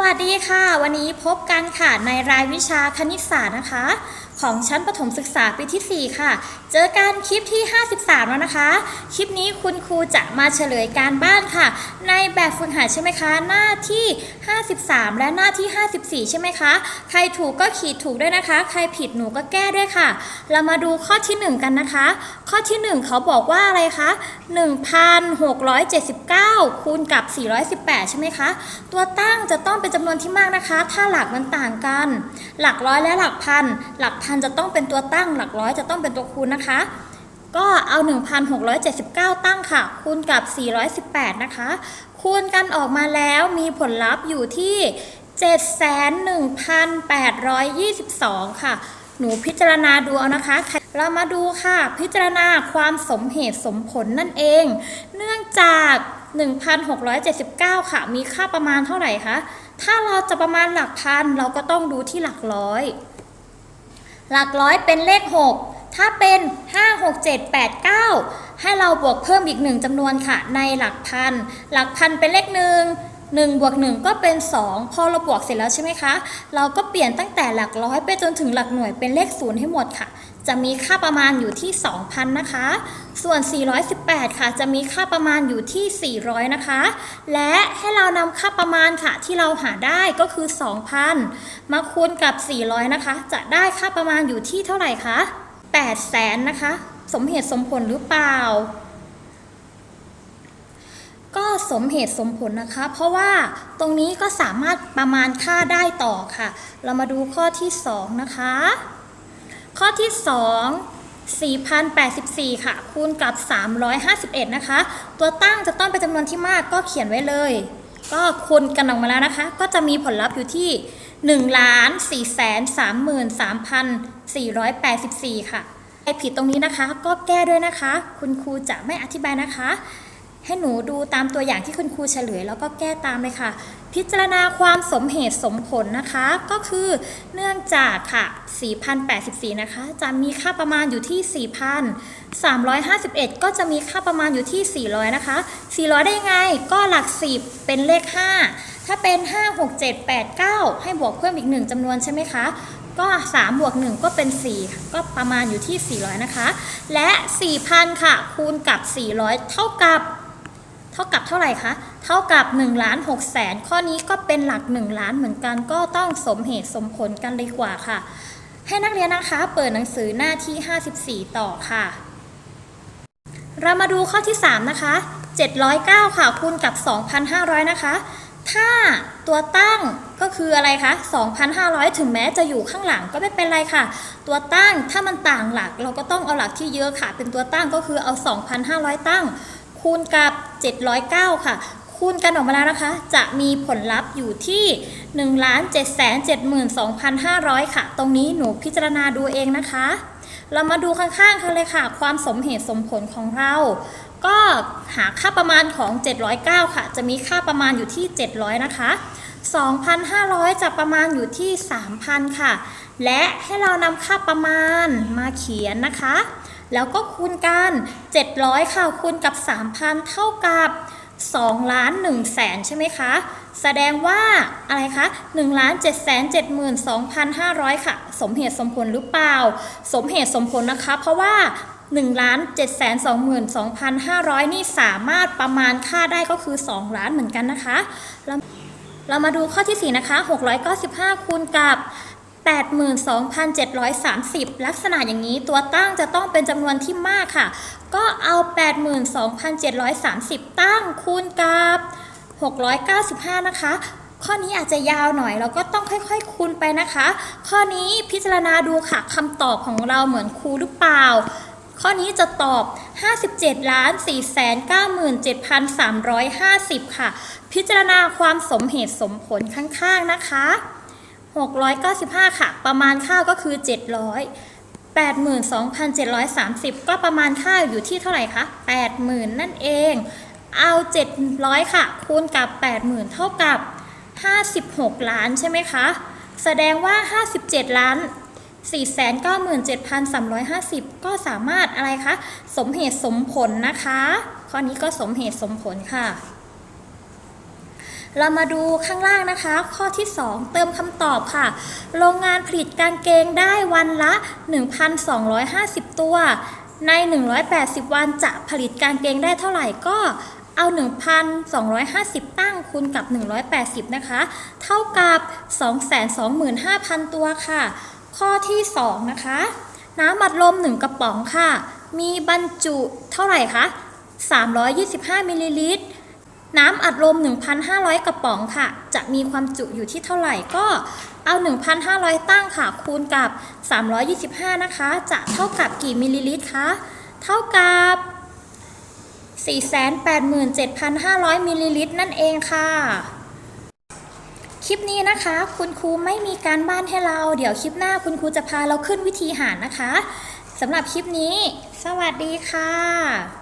วัสดีค่ะ วันนี้พบกันค่ะในรายวิชาคณิตศาสตร์นะคะ ของชั้นประถมศึกษาปีที่ 4 ค่ะ เจอกันคลิปที่ 53 แล้วนะคะ คลิปนี้คุณครูจะมาเฉลยการบ้านค่ะ ในแบบฝึกหัดใช่ไหมคะ หน้าที่ 53 และหน้าที่ 54 ใช่ไหมคะ ใครถูกก็ขีดถูกด้วยนะคะ ใครผิดหนูก็แก้ด้วยค่ะ เรามาดูข้อที่ 1 กันนะคะ ข้อที่ 1 เขาบอกว่าอะไรคะ 1,679 คูณกับ 418 ใช่ไหมคะ ตัวตั้งจะต้องเป็นจำนวนที่มากนะคะ ถ้าหลักมันต่างกัน หลักร้อยและหลักพัน หลักพันจะต้องเป็นตัวตั้งหลักร้อยจะต้องเป็นตัวคูณนะคะ ก็เอา 1,679 ตั้งค่ะ คูณกับ 418 นะคะ คูณกันออกมาแล้วมีผลลัพธ์อยู่ที่71,822 ค่ะ หนูพิจารณาดูเอานะคะ เรามาดูค่ะ พิจารณาความสมเหตุสมผลนั่นเอง เนื่องจาก 1,679 ค่ะ มีค่าประมาณเท่าไหร่คะถ้าเราจะประมาณหลักพันเราก็ต้องดูที่หลักร้อย หลักร้อยเป็นเลข 6 ถ้าเป็น 5 6 7 8 9 ให้เราบวกเพิ่มอีกหนึ่งจำนวนค่ะ ในหลักพัน หลักพันเป็นเลขหนึ่ง หนึ่งบวกหนึ่งก็เป็น 2 พอเราบวกเสร็จแล้วใช่ไหมคะ เราก็เปลี่ยนตั้งแต่หลักร้อยไปจนถึงหลักหน่วยเป็นเลขศูนย์ให้หมดค่ะ จะมีค่าประมาณอยู่ที่ 2,000 นะคะ ส่วน 418 ค่ะ จะมีค่าประมาณอยู่ที่ 400 นะคะ และให้เรานำค่าประมาณค่ะที่เราหาได้ก็คือ 2,000 มาคูณกับ 400 นะคะ จะได้ค่าประมาณอยู่ที่เท่าไหร่คะ8แสนนะคะ สมเหตุสมผลหรือเปล่า สมเหตุสมผลนะคะ เพราะว่าตรงนี้ก็สามารถประมาณค่าได้ต่อค่ะ เรามาดูข้อที่ 2 นะคะ ข้อที่ 2 4,084 ค่ะ คูณกับ 351 นะคะ ตัวตั้งจะต้องเป็นจำนวนที่มากก็เขียนไว้เลย ก็คูณกันออกมาแล้วนะคะ ก็จะมีผลลัพธ์อยู่ที่1ล้าน4แสน33,484 ค่ะใครผิดตรงนี้นะคะ ก็แก้ด้วยนะคะ คุณครูจะไม่อธิบายนะคะ ให้หนูดูตามตัวอย่างที่คุณครูเฉลย แล้วก็แก้ตามเลยค่ะ พิจารณาความสมเหตุสมผลนะคะ ก็คือเนื่องจากค่ะ 4,084 นะคะ จะมีค่าประมาณอยู่ที่ 4,351 ก็จะมีค่าประมาณอยู่ที่ 400 นะคะ 400 ได้ยังไง ก็หลัก 10 เป็นเลข 5 ถ้าเป็น 5 6 7 8 9 ให้บวกเพิ่มอีก 1จำนวนใช่ไหมคะก็ 3 บวก 1 ก็เป็น 4 ก็ประมาณอยู่ที่ 400 นะคะ และ 4,000 ค่ะ คูณกับ 400 เท่ากับ เท่ากับเท่าไหร่คะ เท่ากับ1ล้าน6แสนข้อนี้ก็เป็นหลัก 1 ล้านเหมือนกัน ก็ต้องสมเหตุสมผลกันเลยกว่าค่ะ ให้นักเรียนนะคะเปิดหนังสือหน้าที่ 54 ต่อค่ะ เรามาดูข้อที่ 3 นะคะ 709 ค่ะคูณกับ 2,500 นะคะ ถ้าตัวตั้งก็คืออะไรคะ 2,500 ถึงแม้จะอยู่ข้างหลังก็ไม่เป็นไรค่ะ ตัวตั้งถ้ามันต่างหลัก เราก็ต้องเอาหลักที่เยอะค่ะ เป็นตัวตั้งก็คือเอา 2,500 ตั้ง คูณกับ 709 ค่ะ คูณกันออกมาแล้วนะคะ จะมีผลลัพธ์อยู่ที่ 1 7 7 2 5 0 0 ค่ะ ตรงนี้หนูพิจารณาดูเองนะคะ เรามาดูข้างๆกันเลยค่ะ ความสมเหตุสมผลของเรา ก็หาค่าประมาณของ 709 ค่ะ จะมีค่าประมาณอยู่ที่ 700 นะคะ2,500 จะประมาณอยู่ที่ 3,000 ค่ะ และให้เรานำค่าประมาณมาเขียนนะคะ แล้วก็คูณกัน 700 ค่ะคูณกับ 3,000 เท่ากับ2ล้าน1แสนใช่ไหมคะ แสดงว่าอะไรคะ1ล้าน7 7 2 5 0 0 ค่ะ สมเหตุสมผลหรือเปล่า สมเหตุสมผลนะคะ เพราะว่า1ล้าน7 2 2 5 0 0 นี่สามารถประมาณค่าได้ก็คือ 2 ล้านเหมือนกันนะคะ เราเรามาดูข้อที่ 4 นะคะ 695 คูณกับ 82,730 ลักษณะอย่างนี้ตัวตั้งจะต้องเป็นจำนวนที่มากค่ะ ก็เอา 82,730 ตั้งคูณกับ 695 นะคะ ข้อนี้อาจจะยาวหน่อยเราก็ต้องค่อยๆคูณไปนะคะ ข้อนี้พิจารณาดูค่ะคำตอบของเราเหมือนครูหรือเปล่า ข้อนี้จะตอบ 57ล้าน497,350 ค่ะ พิจารณาความสมเหตุสมผลข้างๆนะคะ 695 ค่ะ ประมาณค่าก็คือ 700 82,730 ก็ประมาณค่าอยู่ที่เท่าไหร่คะ 80,000 นั่นเอง เอา 700 ค่ะ คูณกับ 80,000 เท่ากับ 56 ล้านใช่ไหมคะ แสดงว่า 57 ล้าน 497,350 ก็สามารถอะไรคะ สมเหตุสมผลนะคะ ข้อนี้ก็สมเหตุสมผลค่ะ เรามาดูข้างล่างนะคะ ข้อที่ 2 เติมคำตอบค่ะ โรงงานผลิตกางเกงได้วันละ 1,250 ตัว ใน 180 วันจะผลิตกางเกงได้เท่าไหร่ก็เอา 1,250 ตั้งคูณกับ 180 นะคะ เท่ากับ 225,000 ตัวค่ะ ข้อที่ 2 นะคะ น้ำอัดลม 1 กระป๋องค่ะ มีบรรจุเท่าไหร่คะ 325 มิลลิลิตร น้ำอัดลม 1,500 กระป๋องค่ะ จะมีความจุอยู่ที่เท่าไหร่ก็เอา 1,500 ตั้งค่ะ คูณกับ 325 นะคะ จะเท่ากับกี่มิลลิลิตรคะ เท่ากับ 487,500 มิลลิลิตรนั่นเองค่ะ คลิปนี้นะคะ คุณครูไม่มีการบ้านให้เรา เดี๋ยวคลิปหน้าคุณครูจะพาเราขึ้นวิธีหารนะคะสำหรับคลิปนี้ สวัสดีค่ะ